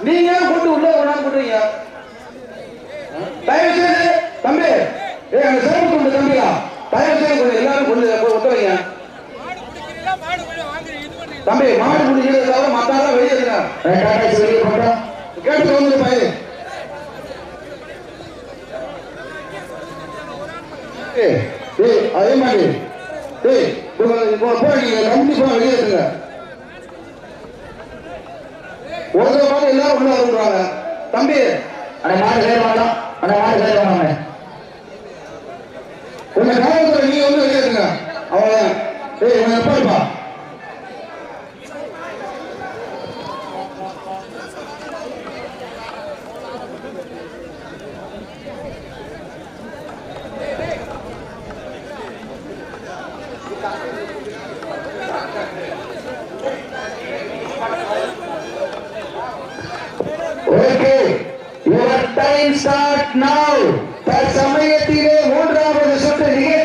நீங்க கூட்டு உள்ள ஒண்ணா கூட்டுறீங்க தயவு தம்பி ஏ அந்த சிறப்பு கொண்டு தம்பியா தயவு செய்து கொண்டு எல்லாரும் கொண்டு ஒத்துறீங்க தம்பி மாடு குடிக்கிறது தவிர மத்தாலாம் வெளியே இருக்கிறான் கேட்டு வந்து பயிர் அதே மாதிரி. ஏய் இப்போ இப்போ நீங்கள் வெளியே இருக்கிறேன் உங்களை மாதிரி எல்லாரும் உள்ள வருவாங்க தம்பி அட மாடு சேர வேண்டாம் அட மாடு சேர வேண்டாம் உங்க காலத்துல நீங்க வந்து வெளியே இருங்க. அவ்வளவுதான். இருப்பா தற்சமயத்திலே மூன்றாவது சுற்று நிகழ்ச்சி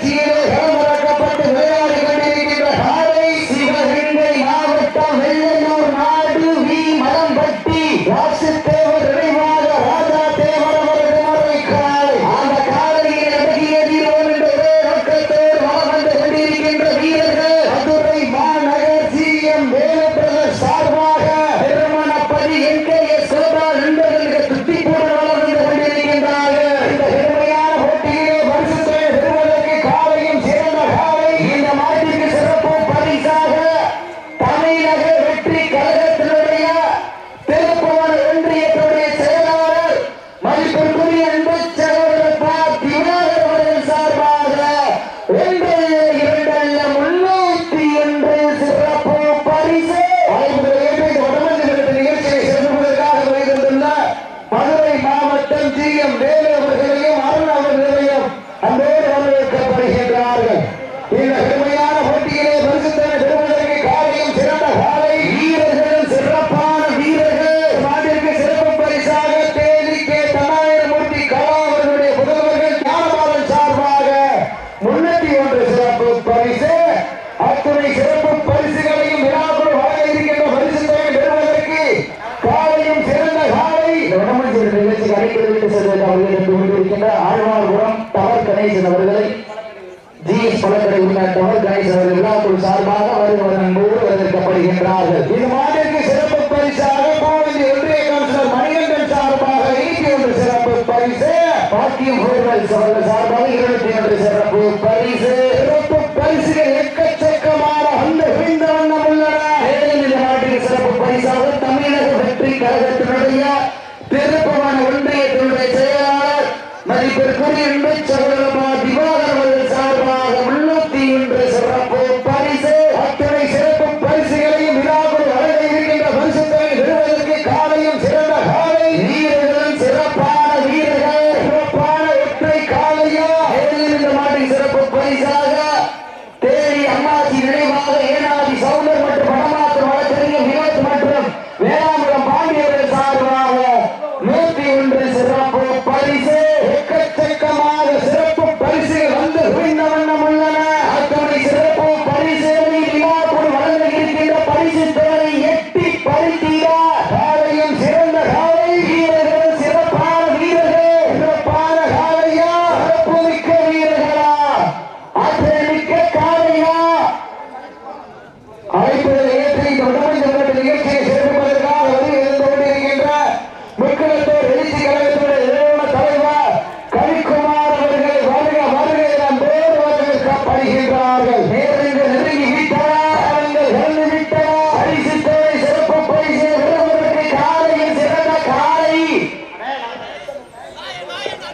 என்ற ஆழ்வார்புரம் டவர் கணேசன் அவர்களை ஜி எஸ் பழக்கடை உள்ள டவர் கணேசன் அவர்கள் விழாக்குள் சார்பாக வருகிறவர் அன்போடு வரவேற்கப்படுகின்றார்கள். இது மாதிரிக்கு சிறப்பு பரிசாக கோவில் ஒன்றிய கவுன்சிலர் மணிகண்டன் சார்பாக ஈட்டி ஒன்று சிறப்பு பரிசு பாக்கியம் ஹோட்டல்ஸ் அவர்கள் சார்பாக இருபத்தி ஒன்று சிறப்பு பரிசு. சிறப்பு பரிசுகள் எக்கச்சக்கமான அந்த விழுந்த வண்ணம் உள்ளன நாட்டுக்கு சிறப்பு பரிசாக தமிழக வெற்றி கழகத்தின் கூடிய என்பதை சகோதரமா விவாத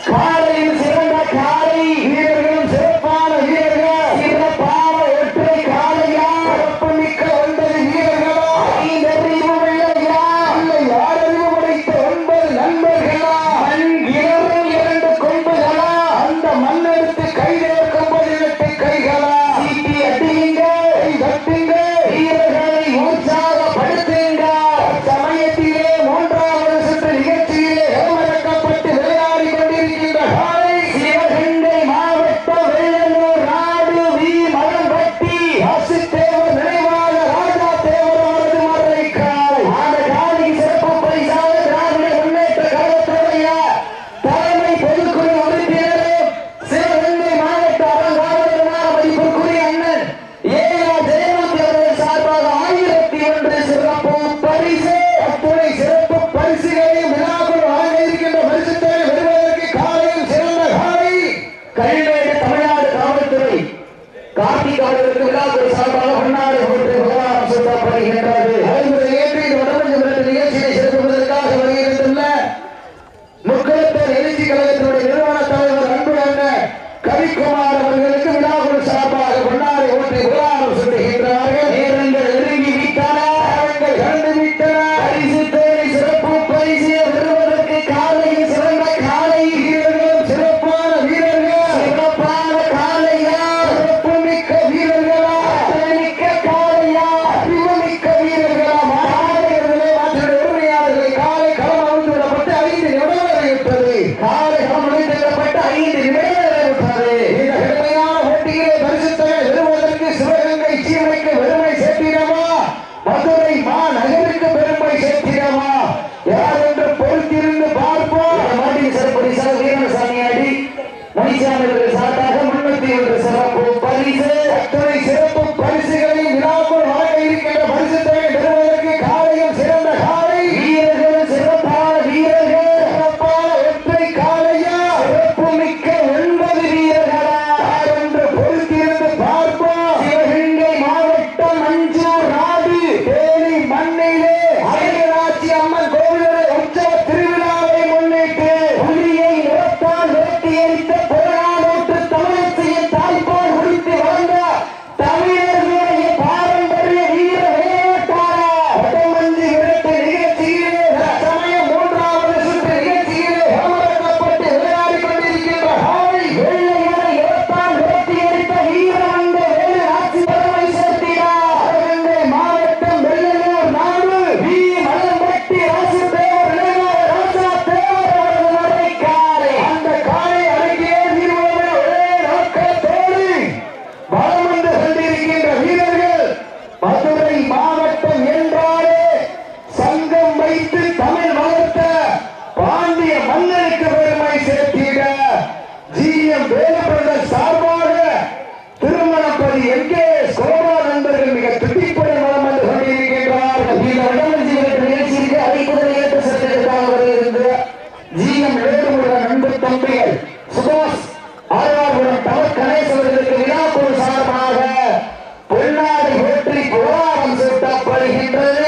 Oh! பிரகாஷ் ஆழ்வார்புரம் தமிழ் கணேசவர்களுக்கு விழாக்குழு சார்பாக பொன்னாடை போற்றி கோவாரம் சூட்டப்படுகின்றது.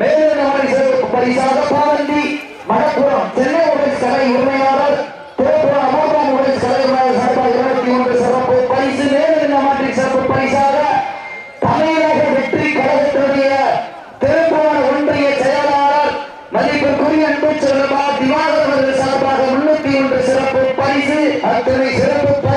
மேலும் அவரை சிறப்பு பரிசாக பாவந்தி மணப்புறம் சென்னை உடல் சபை உரிமையாளர் திருப்புறம் அமர்புரம் உடல் சபை உரிமையாளர் சார்பாக இருபத்தி ஒன்று சிறப்பு பரிசு மேலும் மாற்றி சிறப்பு பரிசாக தமிழக வெற்றி கழகத்தினுடைய திருப்புவன ஒன்றிய செயலாளர் மதிப்பிற்குரிய அன்பு செல்வா திவாகர் சார்பாக முன்னூத்தி ஒன்று சிறப்பு அத்தனை சிறப்பு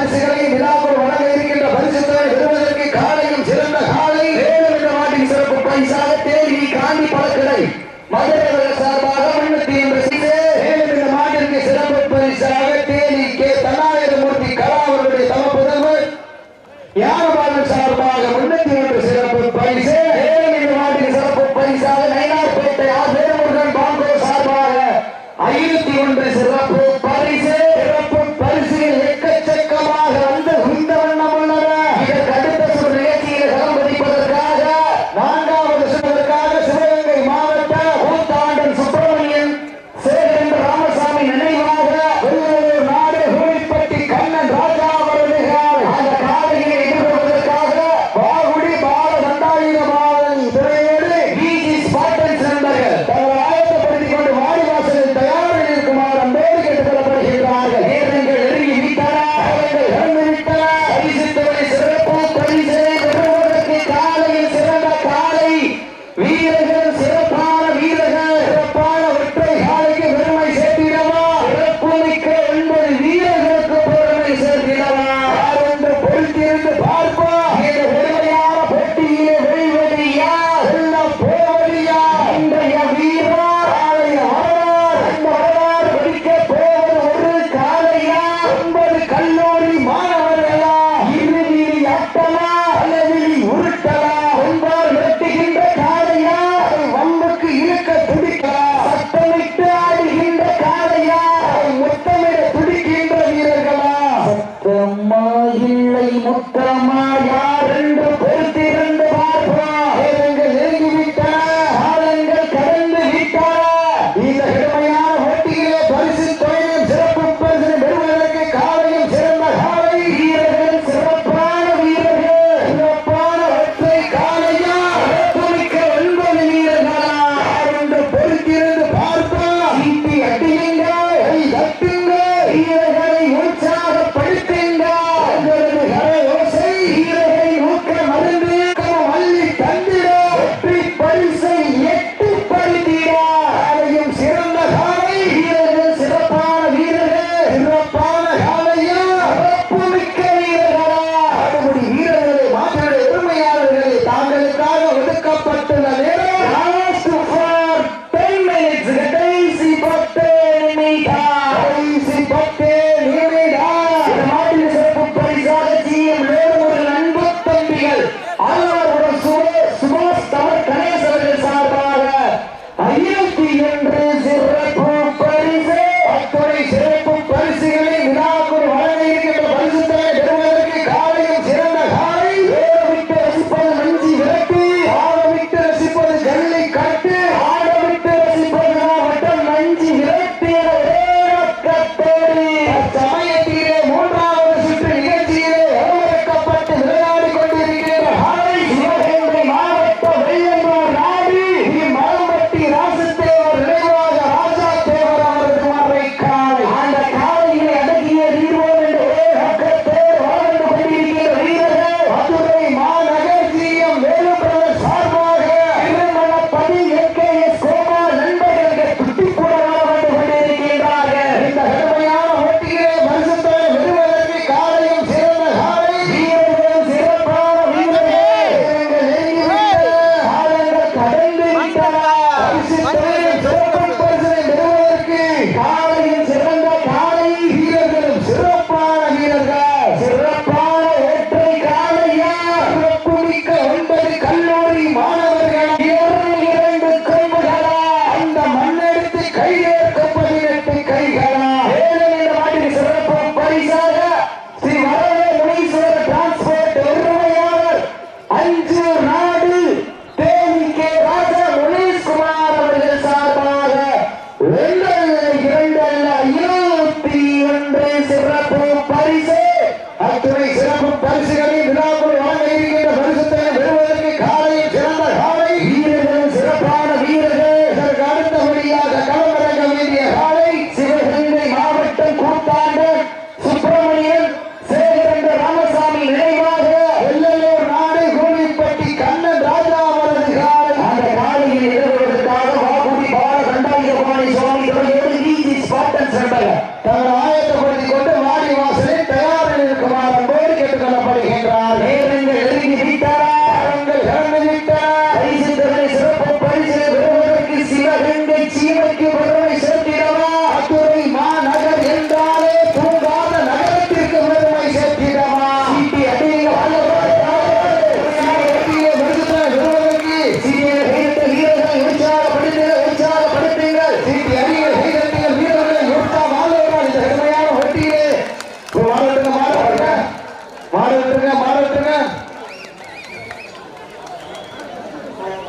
Thank you.